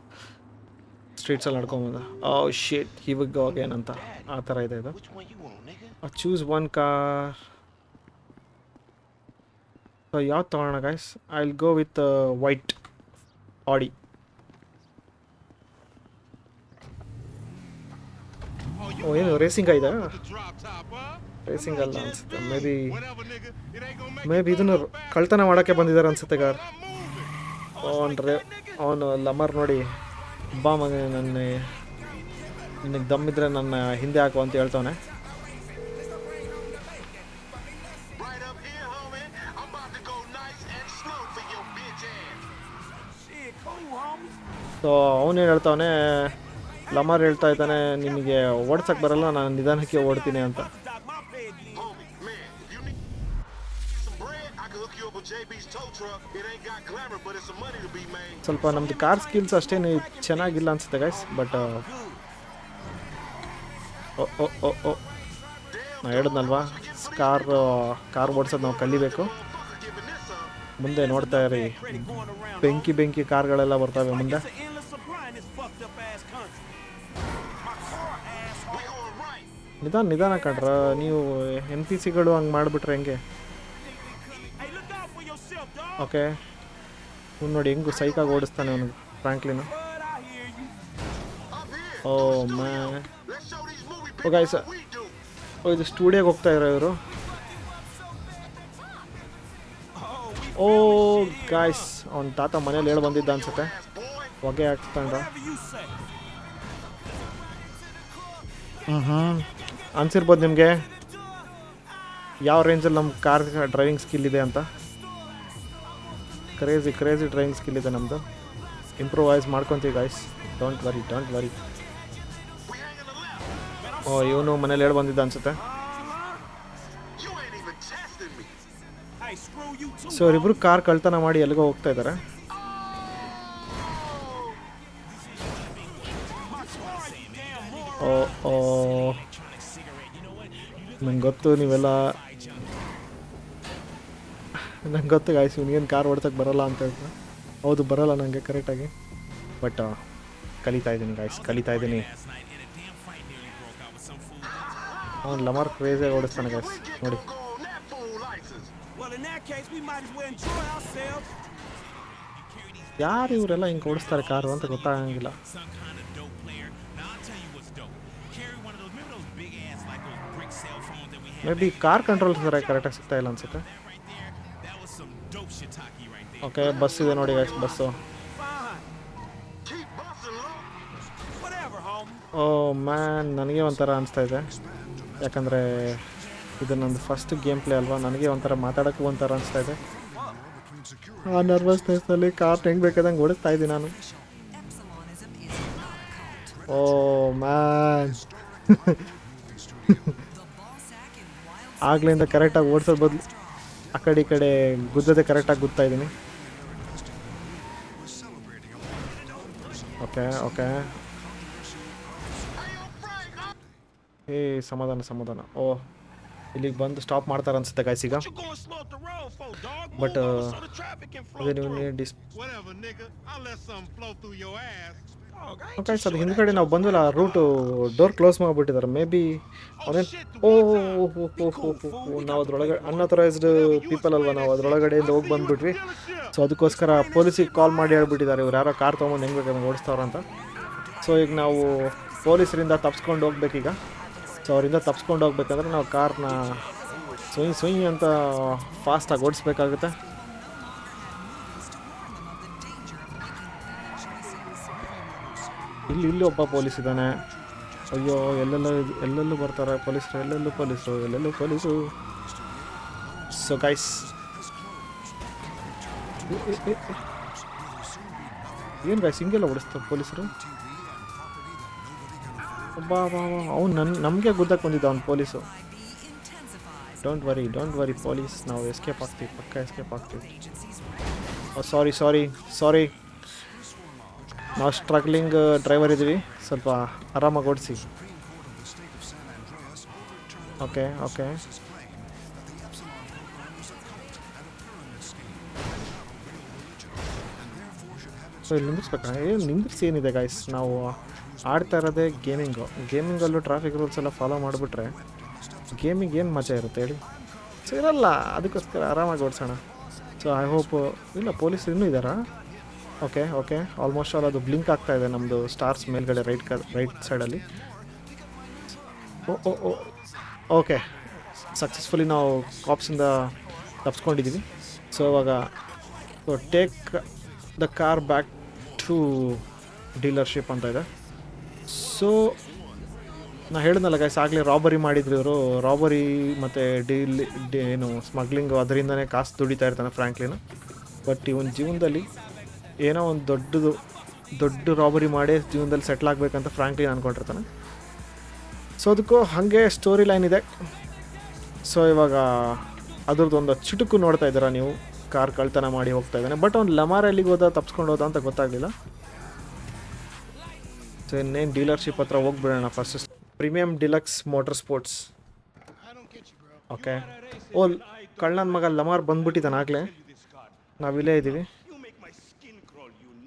Speaker 1: ಸ್ಟ್ರೀಟ್ಸಲ್ಲಿ ನಡ್ಕೊಂಬಂದ. ಓ ಶೇಟ್ ಇವಾಗ ಅಂತ. ಆ ಥರ ಇದೆ ಇದು? ಚೂಸ್ ಒನ್ ಕಾರ್ ಸೊ ಯಾವ್ದು ತೊಗೊಳೋಣ guys I will go with white Audi
Speaker 7: oh
Speaker 1: ಏನು ರೇಸಿಂಗ್ ಇದೆ? ರೇಸಿಂಗ್ ಅಲ್ಲ ಅನ್ಸುತ್ತೆ. ಮೇ ಬಿ ಮೇ ಬಿ ಇದನ್ನು ಕಳ್ತನ ಮಾಡೋಕ್ಕೆ ಬಂದಿದ್ದಾರೆ ಅನ್ಸುತ್ತೆ ಗಾರ್. ಅವನ್ ರೇ ಅವನು ಲಮರ್ ನೋಡಿ ಬಾ ಮಗನೇ ನನ್ನ ನಿನಗೆ ದಮ್ಮಿದ್ರೆ ನನ್ನ ಹಿಂದೆ ಹಾಕು ಅಂತ ಹೇಳ್ತವನೆ.
Speaker 3: ಸೊ ಅವನು ಏನು.
Speaker 1: ಸೊ ಅವನೇನು ಹೇಳ್ತಾವನೆ ಲಮರ್ ಹೇಳ್ತಾ ಇದ್ದಾನೆ ನಿಮಗೆ ಓಡ್ಸಕ್ಕೆ ಬರಲ್ಲ ನಾನು ನಿಧಾನಕ್ಕೆ ಓಡ್ತೀನಿ ಅಂತ. ಸ್ವಲ್ಪ ನಮ್ದು ಕಾರ್ ಸ್ಕಿಲ್ಸ್ ಅಷ್ಟೇನು ಚೆನ್ನಾಗಿಲ್ಲ ಅನ್ಸುತ್ತೆ ಗೈಸ್ ಬಟ್ uh, ಓ ಓ ಓ ನಾ ಹೇಳದ್ನಲ್ವಾ? ಕಾರ್ ಕಾರ್ uh, ಓಡಿಸೋದು ನಾವು ಕಲಿಬೇಕು. ಮುಂದೆ ನೋಡ್ತಾ ಇರಿ. ಬೆಂಕಿ ಬೆಂಕಿ ಕಾರ್ಗಳೆಲ್ಲ ಬರ್ತಾವೆ ಮುಂದೆ. ನಿಧಾನ ನಿಧಾನ ಕಣ್ರ. ನೀವು ಎನ್ ಪಿ ಸಿಗಳು ಹಂಗೆ ಮಾಡ್ಬಿಟ್ರೆ ಹೆಂಗೆ? ಓಕೆ ಇವ್ನು ನೋಡಿ ಹೆಂಗು ಸೈಕಾಗಿ ಓಡಿಸ್ತಾನೆ ಅವನು ಫ್ರಾಂಕ್ಲಿನ. ಓ,
Speaker 7: ಮೇ do.
Speaker 1: ಓ, ಇದು ಸ್ಟುಡಿಯೋಗೆ ಹೋಗ್ತಾ ಇರೋ ಇವರು ಓ ಗಾಯ್ಸ್ ಅವ್ನ ತಾತ ಮನೇಲಿ ಹೇಳಿ ಬಂದಿದ್ದ ಅನ್ಸುತ್ತೆ. ಹೊಗೆ
Speaker 3: Whatever
Speaker 1: ಹ್ಞೂ ಹ್ಞೂ ಅನ್ಸಿರ್ಬೋದು ನಿಮಗೆ ಯಾವ ರೇಂಜಲ್ಲಿ ನಮ್ಮ ಕಾರ್ ಡ್ರೈವಿಂಗ್ ಸ್ಕಿಲ್ ಇದೆ ಅಂತ ಕ್ರೇಜಿ ಕ್ರೇಜಿ ಡ್ರೈವಿಂಗ್ ಸ್ಕಿಲ್ ಇದೆ ನಮ್ಮದು ಇಂಪ್ರೂವೈಸ್ ಮಾಡ್ಕೊತೀವಿ guys
Speaker 7: don't worry don't worry.
Speaker 1: Oh, ಇವನು ಮನೇಲಿ ಹೇಳಿ ಬಂದಿದ್ದ ಅನ್ಸುತ್ತೆ. ಸೊ ಇವರಿಬ್ರು ಕಾರ್ ಕಳ್ತನ ಮಾಡಿ ಎಲ್ಲಿಗೋ ಹೋಗ್ತಾ ಇದ್ದಾರೆ ಓ ಓ ನಂಗೆ ಗೊತ್ತು, ನೀವೆಲ್ಲ ನಂಗೆ ಗೊತ್ತು ಗಾಯ್ಸು ಏನು ಕಾರ್ ಓಡ್ಸೋಕ್ಕೆ ಬರೋಲ್ಲ ಅಂತ ಹೇಳ್ತಾ ಹೌದು, ಬರೋಲ್ಲ ನನಗೆ ಕರೆಕ್ಟಾಗಿ ಬಟ್ ಕಲಿತಾ ಇದ್ದೀನಿ ಗಾಯ್ಸ್ ಕಲಿತಾ ಇದ್ದೀನಿ. ಅವ್ನು ಲಮಾರ್ ಕ್ರೇಜ್ ಓಡಿಸ್ತಾನೆ ಗಾಯ್ಸ್ ನೋಡಿ. ಯಾರು ಇವರೆಲ್ಲ ಹಿಂಗೆ ಓಡಿಸ್ತಾರೆ ಕಾರು ಅಂತ ಗೊತ್ತಾಗಂಗಿಲ್ಲ. ಮೇ ಬಿ ಕಾರ್ ಕಂಟ್ರೋಲ್ ಸರ ಕರೆಕ್ಟಾಗಿ ಸಿಗ್ತಾ ಇಲ್ಲ ಅನ್ಸುತ್ತೆ. ಓಕೆ ಬಸ್ ಇದೆ ನೋಡಿ ಗೈಸ್ ಬಸ್ಸು. ಓ ಮ್ಯಾನ್ ನನಗೆ ಒಂಥರ ಅನಿಸ್ತಾ ಇದೆ. ಯಾಕಂದರೆ ಇದು ನಂದು ಫಸ್ಟ್ ಗೇಮ್ ಪ್ಲೇ ಅಲ್ವಾ? ನನಗೆ ಒಂಥರ ಮಾತಾಡೋಕ್ಕೂ ಒಂಥರ ಅನಿಸ್ತಾ ಇದೆ. ಆ ನರ್ವಸ್ನೆಸ್ನಲ್ಲಿ ಕಾರ್ ಹೆಂಗೆ ಬೇಕಾದಂಗೆ ಓಡಿಸ್ತಾ ಇದ್ದೀನಿ ನಾನು. ಓ ಮ್ಯಾನ್ ಆಗ್ಲಿಂದ ಕರೆಕ್ಟಾಗಿ ಓಡಿಸೋದು ಬದಲು ಆ ಕಡೆ ಈ ಕಡೆ ಗುಜರತೆ ಕರೆಕ್ಟಾಗಿ ಗೊತ್ತಾ ಇದ್ದೀನಿ. ಓಕೆ ಓಕೆ ಏ ಸಮಾಧಾನ ಸಮಾಧಾನ. ಓ ಇಲ್ಲಿಗೆ ಬಂದು ಸ್ಟಾಪ್ ಮಾಡ್ತಾರೆ ಅನ್ಸುತ್ತೆ ಗಾಯ್ಸ್ ಈಗ.
Speaker 7: ಬಟ್
Speaker 3: ಆಸ್ ಪ್ಲೌತ್ ಯೋ
Speaker 1: ಯು
Speaker 3: Too
Speaker 1: ಅದು ಹಿಂದ್ಗಡೆ ನಾವು ಬಂದ್ವಲ್ಲ ರೂಟು ಡೋರ್ ಕ್ಲೋಸ್ ಮಾಡಿಬಿಟ್ಟಿದ್ದಾರೆ. ಮೇ ಬಿ ಅವನೇನು ಓ ನಾವು ಅದ್ರೊಳಗಡೆ ಅನ್ಅಥರೈಸ್ಡ್ ಪೀಪಲ್ ಅಲ್ವಾ ನಾವು ಅದರೊಳಗಡೆಯಿಂದ ಹೋಗಿ ಬಂದ್ಬಿಟ್ವಿ. ಸೊ ಅದಕ್ಕೋಸ್ಕರ ಪೊಲೀಸಿಗೆ ಕಾಲ್ ಮಾಡಿ ಹೇಳ್ಬಿಟ್ಟಿದ್ದಾರೆ. ಇವ್ರು ಯಾರೋ ಕಾರ್ ತೊಗೊಂಡು ಹೆಂಗೆ ಬೇಕಾದ್ರೆ ಓಡಿಸ್ತಾವ್ರ ಅಂತ. ಸೊ ಈಗ ನಾವು ಪೊಲೀಸರಿಂದ ತಪ್ಸ್ಕೊಂಡು ಹೋಗ್ಬೇಕೀಗ. ಸೊ ಅವರಿಂದ ತಪ್ಸ್ಕೊಂಡು ಹೋಗ್ಬೇಕಂದ್ರೆ ನಾವು ಕಾರ್ನ ಸುಯ್ ಸುಯ್ ಅಂತ ಫಾಸ್ಟಾಗಿ ಓಡಿಸ್ಬೇಕಾಗುತ್ತೆ. ಇಲ್ಲಿ ಇಲ್ಲಿ ಒಬ್ಬ ಪೊಲೀಸ್ ಇದ್ದಾನೆ. ಅಯ್ಯೋ, ಎಲ್ಲೆಲ್ಲೋ ಎಲ್ಲೆಲ್ಲೂ ಬರ್ತಾರೆ. ಪೊಲೀಸರು ಎಲ್ಲೆಲ್ಲೂ ಪೊಲೀಸರು ಎಲ್ಲೆಲ್ಲೂ ಪೊಲೀಸು. ಸೊ ಗೈಸ್ ಏನು ಗೈಸ್ ಹಿಂಗೆಲ್ಲ ಓಡಿಸ್ತಾರೆ ಪೊಲೀಸರು? ಅವ್ನು ನನ್ನ ನಮಗೆ ಗುದ್ದಕ್ಕೆ ಬಂದಿದ್ದ ಅವ್ನು police. Don't worry don't worry police. ನಾವು ಎಸ್ಕೇಪ್ ಆಗ್ತೀವಿ, ಪಕ್ಕ ಎಸ್ಕೇಪ್ ಆಗ್ತೀವಿ. ಸಾರಿ ಸಾರಿ ಸಾರಿ ನಾವು ಸ್ಟ್ರಗ್ಲಿಂಗ್ ಡ್ರೈವರ್ ಇದ್ದೀವಿ ಸ್ವಲ್ಪ ಆರಾಮಾಗಿ ಓಡಿಸಿ. ಓಕೆ ಓಕೆ ಸೊ ಇಲ್ಲಿ ನಿಂದಿರ್ಬೇಕಾ ಏನು ನಿಂದಿರ್ಸಿ ಏನಿದೆ ಗಾಯ್ಸ್ ನಾವು ಆಡ್ತಾ ಇರೋದೇ ಗೇಮಿಂಗು ಗೇಮಿಂಗಲ್ಲೂ ಟ್ರಾಫಿಕ್ ರೂಲ್ಸ್ ಎಲ್ಲ ಫಾಲೋ ಮಾಡಿಬಿಟ್ರೆ ಗೇಮಿಂಗ್ ಏನು ಮಜಾ ಇರುತ್ತೆ ಹೇಳಿ? ಸೊ ಇರಲ್ಲ. ಅದಕ್ಕೋಸ್ಕರ ಆರಾಮಾಗಿ ಓಡಿಸೋಣ. ಸೊ ಐ ಹೋಪ್ ಇಲ್ಲ ಪೊಲೀಸ್ ಇನ್ನೂ ಇದ್ದಾರಾ? Okay okay. ಆಲ್ಮೋಸ್ಟ್ ಆಲ್ ಅದು ಬ್ಲಿಂಕ್ ಆಗ್ತಾ ಇದೆ ನಮ್ಮದು ಸ್ಟಾರ್ಸ್ ಮೇಲ್ಗಡೆ ರೈಟ್ ಕ ರೈಟ್ ಸೈಡಲ್ಲಿ ಓ ಓ ಓ. ಓಕೆ. ಸಕ್ಸಸ್ಫುಲಿ ನಾವು ಕಾಪ್ಸಿಂದ ತಪ್ಸ್ಕೊಂಡಿದ್ದೀವಿ ಸೊ ಇವಾಗ so take the car back to dealership ಅಂತ ಇದೆ. ಸೊ ನಾ ಹೇಳಿದ್ನಲ್ಲ ಗೈಸ್ ಆಗಲೇ ರಾಬರಿ ಮಾಡಿದ್ರು ಇವರು. ರಾಬರಿ ಮತ್ತು ಡೀಲ್ ಏನು ಸ್ಮಗ್ಲಿಂಗು ಅದರಿಂದನೇ ಕಾಸು ದುಡಿತಾ ಇರ್ತಾನೆ ಫ್ರ್ಯಾಂಕ್ಲಿನ ಬಟ್ ಇವನ್ ಜೀವನದಲ್ಲಿ ಏನೋ ಒಂದು ದೊಡ್ಡದು, ದೊಡ್ಡ ರಾಬರಿ ಮಾಡಿ ಜೀವನದಲ್ಲಿ ಸೆಟ್ಲ್ ಆಗಬೇಕಂತ ಫ್ರಾಂಕ್ಲಿನ್ ಅಂದ್ಕೊಂಡಿರ್ತಾನೆ ಸೊ ಅದಕ್ಕೂ ಹಾಗೆ ಸ್ಟೋರಿ ಲೈನ್ ಇದೆ. ಸೊ ಇವಾಗ ಅದ್ರದ್ದು ಒಂದು ಚುಟುಕು ನೋಡ್ತಾ ಇದ್ದೀರಾ ನೀವು? ಕಾರ್ ಕಳ್ತನ ಮಾಡಿ ಹೋಗ್ತಾ ಇದ್ದಾನೆ. ಬಟ್ ಅವ್ನು ಲಮಾರ್ ಎಲ್ಲಿಗೆ ಹೋದ, ತಪ್ಸ್ಕೊಂಡು ಹೋದ ಅಂತ ಗೊತ್ತಾಗಲಿಲ್ಲ. ಸೊ ಇನ್ನೇನು ಡೀಲರ್ಶಿಪ್ ಹತ್ರ ಹೋಗ್ಬಿಡೋಣ first premium deluxe motor sports okay oh, ಕಳ್ಳನ ಮಗ ಲಮಾರ್ ಬಂದ್ಬಿಟ್ಟಿದ್ದಾನೆ ಆಗಲೇ. ನಾವಿಲ್ಲೇ ಇದ್ದೀವಿ.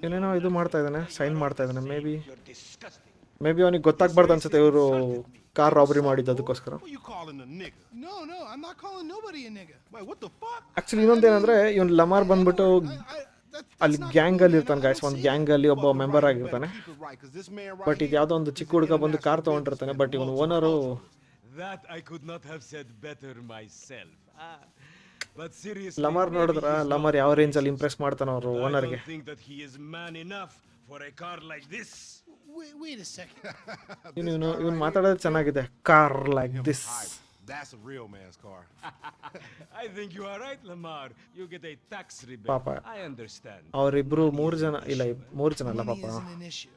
Speaker 1: ಏನೇನೋ ಇದು ಮಾಡ್ತಾ ಇದ್ದಾನೆ ಸೈನ್ ಮಾಡ್ತಾ ಇದ್ದಾನೆ ಮೇ ಬಿ ಮೇ ಬಿ ಅವನಿಗೆ ಗೊತ್ತಾಗ್ಬಾರ್ದು ಅನ್ಸುತ್ತೆ ಇವರು ಕಾರ್ ರಾಬರಿ ಮಾಡಿದ್ದು ಅದಕ್ಕೋಸ್ಕರ. ಆಕ್ಚುಲಿ ಇನ್ನೊಂದೇನಂದ್ರೆ ಇವನ್ ಲಮಾರ್ ಬಂದ್ಬಿಟ್ಟು ಅಲ್ಲಿ ಗ್ಯಾಂಗ್
Speaker 4: ಅಲ್ಲಿ
Speaker 1: ಇರ್ತಾನೆ ಗಾಯ್ಸ್ ಒಂದು
Speaker 4: ಗ್ಯಾಂಗ್
Speaker 1: ಅಲ್ಲಿ ಒಬ್ಬ ಮೆಂಬರ್ ಆಗಿರ್ತಾನೆ. ಬಟ್ ಇದು ಯಾವುದೋ ಒಂದು ಚಿಕ್ಕ ಹುಡುಗ ಬಂದು ಕಾರ್ ತಗೊಂಡಿರ್ತಾನೆ ಬಟ್ ಇವನ್ ಓನರು
Speaker 3: but seriously,
Speaker 1: ಲಮಾರ್ ನೋಡಿದ್ರ ಲಮಾರ್ ಯಾವ ರೇಂಜ್
Speaker 3: ಅಲ್ಲಿ.
Speaker 1: ಇಂಪ್ರೆಸ್ ಮಾಡ್ತಾನ ಅವರು ಓನರ್ಗೆ
Speaker 3: think that he is man enough for a car like this.
Speaker 4: Wait, wait a second.
Speaker 1: ಇವನು ಇವನು ಇವನು ಮಾತಾಡೋದು ಚೆನ್ನಾಗಿದೆ car like
Speaker 7: this that's a real man's car.
Speaker 3: I think you are right, Lamar. You get a tax rebate.
Speaker 1: Papa.
Speaker 3: I understand.
Speaker 1: ಅವರಿಬ್ರು ಮೂರು ಜನ ಇಲ್ಲ ಮೂರು ಜನ ಅಲ್ಲ
Speaker 4: Money
Speaker 1: ಪಾಪ
Speaker 4: isn't an issue.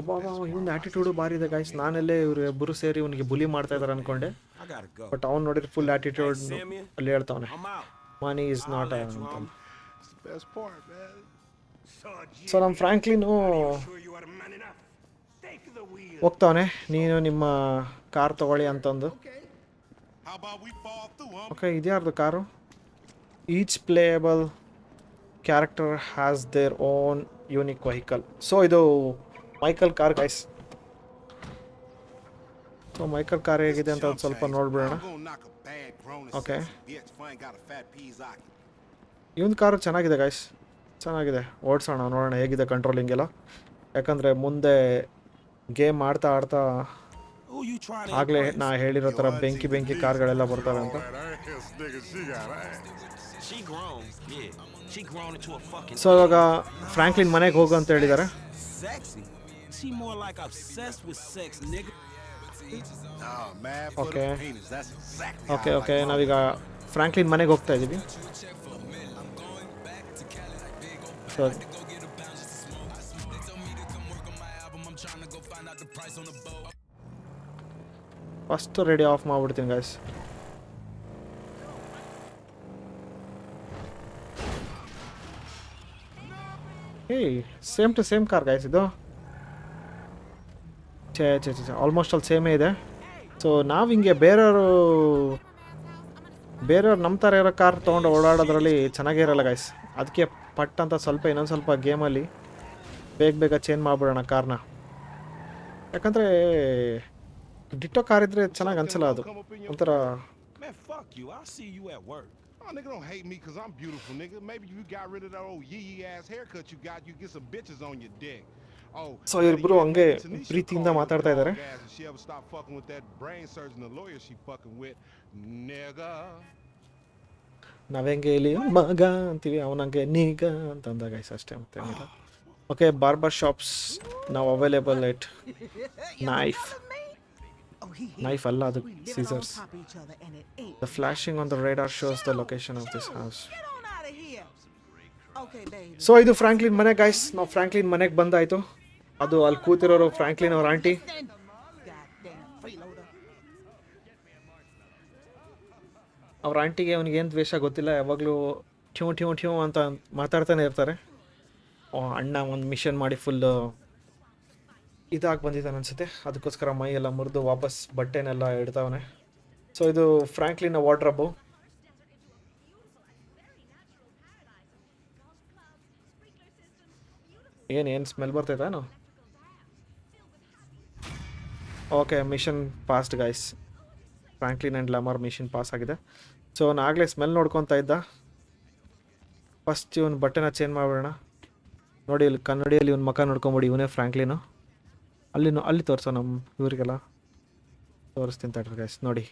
Speaker 1: ಒಬ್ಬ ಇವನ್ ಆಟಿಟ್ಯೂಡು ಭಾರಿ ಇದೆ ಗಾಯ್ಸ್ ನಾನಲ್ಲೇ ಇವ್ರು ಇಬ್ಬರು ಸೇರಿ ಇವನಿಗೆ ಬುಲಿ ಮಾಡ್ತಾ ಇದಾರೆ ಅನ್ಕೊಂಡೆ. ಬಟ್ ಅವ್ನು ನೋಡಿದ್ರೆ ಫುಲ್ ಆಟಿಟ್ಯೂಡ್ ಅಲ್ಲಿ ಹೇಳ್ತಾವನೆ. ಮನಿ ಇಸ್ ನಾಟ್ ಸೊ ನಮ್ಮ ಫ್ರಾಂಕ್ಲಿನು. ಹೋಗ್ತಾವನೆ. ನೀನು ನಿಮ್ಮ ಕಾರ್ ತಗೊಳ್ಳಿ ಅಂತಂದು? Okay ಇದ್ಯಾರ್ದು car? Each playable character has their own unique vehicle so ಇದು Michael car guys so Michael car ಹೇಗಿದೆ ಅಂತ ಒಂದು ಸ್ವಲ್ಪ ನೋಡ್ಬಿಡೋಣ.
Speaker 7: ಓಕೆ
Speaker 1: ಇವ್ನು ಕಾರು ಚೆನ್ನಾಗಿದೆ ಗೈಸ್ ಚೆನ್ನಾಗಿದೆ. ಓಡಿಸೋಣ, ನೋಡೋಣ ಹೇಗಿದೆ ಕಂಟ್ರೋಲಿಂಗ್ ಎಲ್ಲ. ಯಾಕಂದರೆ ಮುಂದೆ ಗೇಮ್ ಆಡ್ತಾ ಆಡ್ತಾ ಆಗಲೇ ನಾ ಹೇಳಿರೋ ಥರ ಬೆಂಕಿ ಬೆಂಕಿ ಕಾರ್ಗಳೆಲ್ಲ ಬರ್ತಾವೆ ಅಂತ. ಸೊ ಇವಾಗ ಫ್ರಾಂಕ್ಲಿನ್ ಮನೆಗೆ ಹೋಗು ಅಂತ ಹೇಳಿದ್ದಾರೆ
Speaker 2: She more like obsessed with sex, nigga.
Speaker 1: Okay okay
Speaker 7: like
Speaker 1: ನಾವೀಗ ಫ್ರಾಂಕ್ಲಿನ್ ಮನೆಗೆ ಹೋಗ್ತಾ ಇದ್ದೀವಿ ಸೊ ಫಸ್ಟ್ ರೆಡಿ ಆಫ್ ಮಾಡ್ಬಿಡ್ತೀನಿ guys hey same to same car guys ಇದು ಛೇ ಛೇ ಛೇ ಆಲ್ಮೋಸ್ಟ್ ಅಲ್ಲಿ ಸೇಮೇ ಇದೆ ಸೊ ನಾವು ಹಿಂಗೆ ಬೇರೆಯವರು ಬೇರೆಯವ್ರು ನಮ್ಮ ಥರ ಇರೋ ಕಾರ್ ತೊಗೊಂಡು ಓಡಾಡೋದ್ರಲ್ಲಿ ಚೆನ್ನಾಗೇ ಇರಲ್ಲ ಗಾಯ್ಸ್ ಅದಕ್ಕೆ ಪಟ್ ಅಂತ ಸ್ವಲ್ಪ ಇನ್ನೊಂದು ಸ್ವಲ್ಪ ಗೇಮಲ್ಲಿ ಬೇಗ ಬೇಗ ಚೇಂಜ್ ಮಾಡಿಬಿಡೋಣ ಕಾರ್ನ ಯಾಕಂದರೆ ಡಿಟ್ಟೋ ಕಾರ್ ಇದ್ದರೆ ಚೆನ್ನಾಗಿ ಅನ್ಸಲ್ಲ ಅದು ಒಂಥರ.
Speaker 7: Oh, nigga don't hate me because I'm beautiful, nigga. Maybe you got rid of that old yee yee ass haircut you got, you get some bitches on your dick. Oh, ಇಬ್ಬರು
Speaker 1: ಹಂಗೆ ಪ್ರೀತಿಯಿಂದ ಮಾತಾಡ್ತಾ ಇದ್ದಾರೆ. ನಾವೆಂಗೆ ಇಲ್ಲಿ ಮಗ ಅಂತೀವಿ ಅವನಂಗೆ ನೀಗ ಅಂತಂದ ಗೈಸ್ ಅಷ್ಟೇ ಮತ್ತೆ ಓಕೆ ಬಾರ್ಬರ್ ಶಾಪ್ಸ್ ನಾವು ಅವೈಲೇಬಲ್ ಇಟ್ ನೈಫ್ ನೈಫ್ ಅಲ್ಲ ಅದು scissors the flashing on the radar shows the location of this house so ಇದು ಫ್ರಾಂಕ್ಲಿನ್ ಮನೆ ಗಾಯ್ಸ್ ನಾವು ಫ್ರಾಂಕ್ಲಿನ್ ಮನೆಗೆ ಬಂದಾಯ್ತು. ಅದು ಅಲ್ಲಿ ಕೂತಿರೋರು ಫ್ರಾಂಕ್ಲಿನ್ ಅವ್ರ ಆಂಟಿ. ಅವ್ರ ಆಂಟಿಗೆ ಅವ್ನಿಗೆ ಏನು ದ್ವೇಷ ಗೊತ್ತಿಲ್ಲ, ಯಾವಾಗಲೂ ಟ್ಯೂ ಟ್ಯೂ ಠ್ಯೂ ಅಂತ ಮಾತಾಡ್ತಾನೆ ಇರ್ತಾರೆ. ಅಣ್ಣ ಒಂದು ಮಿಷನ್ ಮಾಡಿ ಫುಲ್ಲು ಇದಾಗಿ ಬಂದಿದ್ದಾನೆ ಅನಿಸುತ್ತೆ. ಅದಕ್ಕೋಸ್ಕರ ಮೈ ಎಲ್ಲ ಮುರಿದು ವಾಪಸ್ ಬಟ್ಟೆನೆಲ್ಲ ಇಡ್ತಾವನೆ. ಸೊ ಇದು ಫ್ರಾಂಕ್ಲಿನ ವಾಡ್ರಬ್ಬು ಏನು ಏನು smell ಬರ್ತೈತೇನು okay mission passed guys Franklin and Lamar mission pass ಆಗಿದೆ. ಸೊ ಅವ್ನು ಆಗಲೇ ಸ್ಮೆಲ್ ನೋಡ್ಕೊತಾ ಇದ್ದ. ಫಸ್ಟ್ ಇವನು ಬಟ್ಟೆನ ಚೇಂಜ್ ಮಾಡಿಬಿಡೋಣ. ನೋಡಿ ಇಲ್ಲಿ ಕನ್ನಡಿಯಲ್ಲಿ ಇವನು ಮಕ ನೋಡ್ಕೊಂಬಿಡಿ, ಇವನೇ ಫ್ರಾಂಕ್ಲಿನು ಅಲ್ಲಿ ಅಲ್ಲಿ ತೋರಿಸೋ ನಮ್ಮ ಇವರಿಗೆಲ್ಲ. ತೋರಿಸ್ತೀನಿ ತಡ್ರಿ ಗೈಸ್ ನೋಡಿ,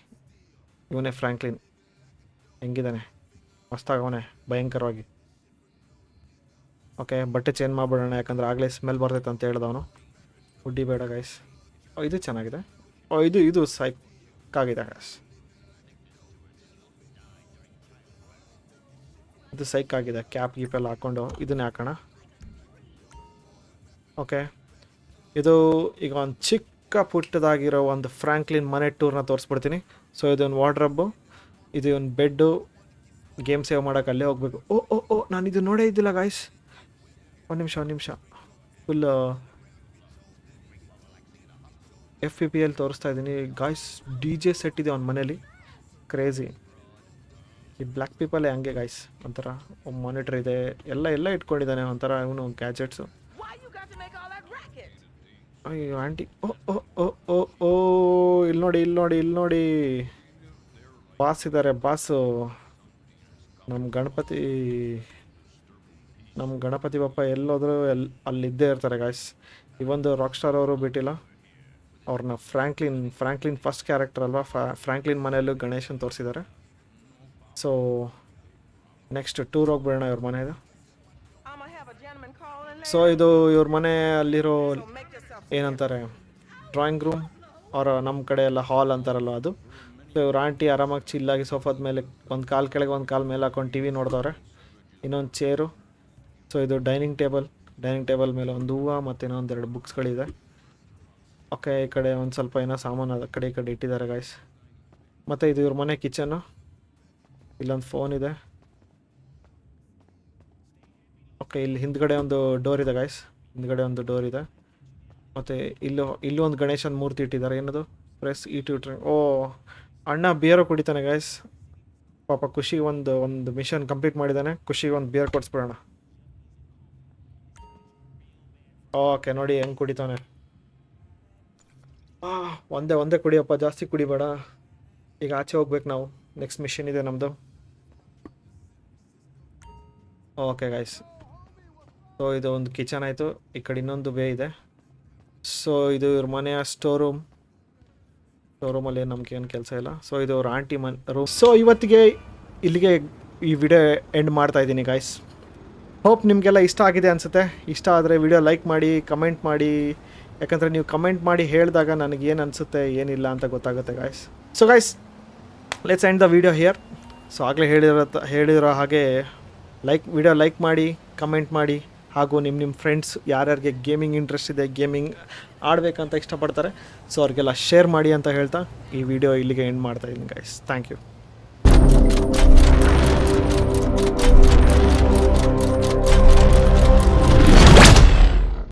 Speaker 1: ಇವನೇ ಫ್ರಾಂಕ್ಲಿನ್ ಹೆಂಗಿದ್ದಾನೆ? ಮಸ್ತಾಗವನೆ ಭಯಂಕರವಾಗಿ. ಓಕೆ ಬಟ್ಟೆ ಚೇಂಜ್ ಮಾಡಿಬಿಡೋಣ, ಯಾಕಂದ್ರೆ ಆಗಲೇ ಸ್ಮೆಲ್ ಬರ್ತೈತೆ ಅಂತ ಹೇಳ್ದವನು ಹುಡ್ಡಿ ಬೇಡ ಗೈಸ್ ಇದು ಚೆನ್ನಾಗಿದೆ. ಇದು ಇದು ಆಗಿದೆ ಗಾಯ್ಸ್. ಇದು ಸೈಕ್ ಆಗಿದೆ. ಕ್ಯಾಪ್ ಗೀಪ್ ಎಲ್ಲ ಹಾಕ್ಕೊಂಡು ಇದನ್ನೇ ಹಾಕೋಣ. ಓಕೆ ಇದು ಈಗ ಒಂದು ಚಿಕ್ಕ ಪುಟ್ಟದಾಗಿರೋ ಒಂದು ಫ್ರ್ಯಾಂಕ್ಲಿನ್ ಮನೆ ಟೂರ್ನ ತೋರಿಸ್ಬಿಡ್ತೀನಿ. ಸೊ ಇದೊಂದು ವಾರ್ಡ್ರಬ್ಬು ಇದು ಒಂದು ಬೆಡ್ಡು ಗೇಮ್ ಸೇವ್ ಮಾಡೋಕೆ ಅಲ್ಲೇ ಹೋಗ್ಬೇಕು. ಓ ಓ ಓ, ನಾನು ಇದು ನೋಡೇ ಇದ್ದಿಲ್ಲ ಗಾಯ್ಸ್ ಒಂದು ನಿಮಿಷ ಒಂದು ನಿಮಿಷ. Full F P P L ತೋರಿಸ್ತಾ ಇದ್ದೀನಿ. ಗಾಯ್ಸ್ ಡಿ ಜೆ ಸೆಟ್ ಇದೆ ಅವ್ನ ಮನೇಲಿ. ಕ್ರೇಜಿ ಈ ಬ್ಲ್ಯಾಕ್ ಪೀಪಲೇ ಹಂಗೆ ಗಾಯ್ಸ್ ಒಂಥರ ಮಾನಿಟ್ರ್ ಇದೆ. ಎಲ್ಲ ಎಲ್ಲ ಇಟ್ಕೊಂಡಿದ್ದಾನೆ ಒಂಥರ ಇವನು ಗ್ಯಾಜೆಟ್ಸು? ಅಯ್ಯೋ ಆಂಟಿ ಓ ಓ ಓ ಓ ಓ ಇಲ್ಲಿ ನೋಡಿ ಇಲ್ಲಿ ನೋಡಿ ಇಲ್ಲಿ ನೋಡಿ. ಬಾಸ್ ಇದ್ದಾರೆ ಬಾಸು ನಮ್ಮ ಗಣಪತಿ ನಮ್ಮ ಗಣಪತಿ ಬಪ್ಪ ಎಲ್ಲೋದ್ರೂ ಎಲ್ ಅಲ್ಲಿದ್ದೇ ಇರ್ತಾರೆ ಗಾಯ್ಸ್ ಇವೊಂದು ರಾಕ್ ಸ್ಟಾರ್ ಅವರು ಬಿಟ್ಟಿಲ್ಲ. ಅವ್ರನ್ನ ಫ್ರ್ಯಾಂಕ್ಲಿನ್ ಫ್ರ್ಯಾಂಕ್ಲಿನ್ ಫಸ್ಟ್ ಕ್ಯಾರೆಕ್ಟರ್ ಅಲ್ವಾ? ಫ್ರ್ಯಾಂಕ್ಲಿನ್ ಮನೆಯಲ್ಲೂ ಗಣೇಶನ್ ತೋರಿಸಿದ್ದಾರೆ ಸೊ ನೆಕ್ಸ್ಟ್ ಟೂರ್ ಹೋಗ್ಬಿಡೋಣ ಇವ್ರ
Speaker 8: ಮನೆಯದು
Speaker 1: ಸೊ ಇದು ಇವ್ರ ಮನೆ ಅಲ್ಲಿರೋ ಏನಂತಾರೆ ಡ್ರಾಯಿಂಗ್ ರೂಮ್ ಅವರ ನಮ್ಮ ಕಡೆ ಎಲ್ಲ ಹಾಲ್ ಅಂತಾರಲ್ಲ ಅದು. ಸೊ ಇವ್ರ ಆಂಟಿ ಆರಾಮಾಗಿ ಚಿಲ್ಲಾಗಿ ಸೋಫಾದ ಮೇಲೆ ಒಂದು ಕಾಲು ಕೆಳಗೆ ಒಂದು ಕಾಲು ಮೇಲೆ ಹಾಕೊಂಡು ಟಿ ವಿ ನೋಡಿದವ್ರೆ. ಇನ್ನೊಂದು ಚೇರು ಸೊ ಇದು ಡೈನಿಂಗ್ ಟೇಬಲ್ ಡೈನಿಂಗ್ ಟೇಬಲ್ ಮೇಲೆ ಒಂದು ಹೂವು ಮತ್ತು ಇನ್ನೊಂದು ಎರಡು ಬುಕ್ಸ್ಗಳಿದೆ ಓಕೆ, ಈ ಕಡೆ ಒಂದು ಸ್ವಲ್ಪ ಏನೋ ಸಾಮಾನು ಅದ ಕಡೆ ಈ ಕಡೆ ಇಟ್ಟಿದ್ದಾರೆ ಗಾಯ್ಸ್ ಮತ್ತು ಇದು ಇವ್ರ ಮನೆ ಕಿಚನ್ನು ಇಲ್ಲೊಂದು ಫೋನ್ ಇದೆ. ಓಕೆ, ಇಲ್ಲಿ ಹಿಂದ್ಗಡೆ ಒಂದು ಡೋರ್ ಇದೆ ಗಾಯ್ಸ್ ಹಿಂದ್ಗಡೆ ಒಂದು ಡೋರ್ ಇದೆ. ಮತ್ತು ಇಲ್ಲೂ ಇಲ್ಲೂ ಒಂದು ಗಣೇಶನ ಮೂರ್ತಿ ಇಟ್ಟಿದ್ದಾರೆ. ಏನದು? ಪ್ರೆಸ್ ಈ ಇಟ್ರೆ ಓ, ಅಣ್ಣ ಬಿಯರು ಕುಡಿತಾನೆ ಗಾಯ್ಸ್ ಪಾಪ ಖುಷಿ ಒಂದು ಒಂದು ಮಿಷನ್ ಕಂಪ್ಲೀಟ್ ಮಾಡಿದ್ದಾನೆ. ಖುಷಿಗೆ ಒಂದು ಬಿಯರ್ ಕೊಡಿಸ್ಬಿಡೋಣ. ಓಕೆ, ನೋಡಿ ಹೆಂಗೆ ಕುಡಿತಾನೆ. ಒಂದೇ ಒಂದೇ ಕುಡಿಯಪ್ಪ, ಜಾಸ್ತಿ ಕುಡಿಬೇಡ. ಈಗ ಆಚೆ ಹೋಗ್ಬೇಕು ನಾವು. ನೆಕ್ಸ್ಟ್ ಮಿಷನ್ ಇದೆ ನಮ್ಮದು ಓಕೆ ಗಾಯ್ಸ್ ಸೊ ಇದು ಒಂದು ಕಿಚನ್ ಆಯಿತು. ಈ ಕಡೆ ಇನ್ನೊಂದು ಬೇ ಇದೆ. ಸೊ ಇದು ಇವ್ರ ಮನೆಯ ಸ್ಟೋರ್ ರೂಮ್ ಸ್ಟೋರ್ ನಮ್ಗೆ ಏನು ಕೆಲಸ ಇಲ್ಲ. ಸೊ ಇದು ಅವ್ರ ಆಂಟಿ ಮನ್ ರೂಮ್ ಸೊ ಇವತ್ತಿಗೆ ಇಲ್ಲಿಗೆ ಈ ವಿಡಿಯೋ ಎಂಡ್ ಮಾಡ್ತಾ ಇದ್ದೀನಿ ಗಾಯ್ಸ್ ಹೋಪ್ ನಿಮಗೆಲ್ಲ ಇಷ್ಟ ಆಗಿದೆ ಅನಿಸುತ್ತೆ. ಇಷ್ಟ ಆದರೆ ವಿಡಿಯೋ ಲೈಕ್ ಮಾಡಿ ಕಮೆಂಟ್ ಮಾಡಿ. ಯಾಕಂದರೆ ನೀವು ಕಮೆಂಟ್ ಮಾಡಿ ಹೇಳಿದಾಗ ನನಗೆ ಏನು ಅನಿಸುತ್ತೆ, ಏನಿಲ್ಲ ಅಂತ ಗೊತ್ತಾಗುತ್ತೆ guys so guys let's end the video here so ಆಗಲೇ ಹೇಳಿರೋ ಹೇಳಿರೋ ಹಾಗೆ ಲೈಕ್ ವಿಡಿಯೋ ಲೈಕ್ ಮಾಡಿ ಕಮೆಂಟ್ ಮಾಡಿ, ಹಾಗೂ ನಿಮ್ಮ ನಿಮ್ಮ ಫ್ರೆಂಡ್ಸ್ ಯಾರ್ಯಾರಿಗೆ ಗೇಮಿಂಗ್ ಇಂಟ್ರೆಸ್ಟ್ ಇದೆ ಗೇಮಿಂಗ್ ಆಡಬೇಕಂತ ಇಷ್ಟಪಡ್ತಾರೆ ಸೊ ಅವ್ರಿಗೆಲ್ಲ ಶೇರ್ ಮಾಡಿ ಅಂತ ಹೇಳ್ತಾ ಈ ವಿಡಿಯೋ ಇಲ್ಲಿಗೆ ಎಂಡ್ ಮಾಡ್ತಾ ಇದೀನಿ ಗೈಸ್ ಥ್ಯಾಂಕ್ ಯು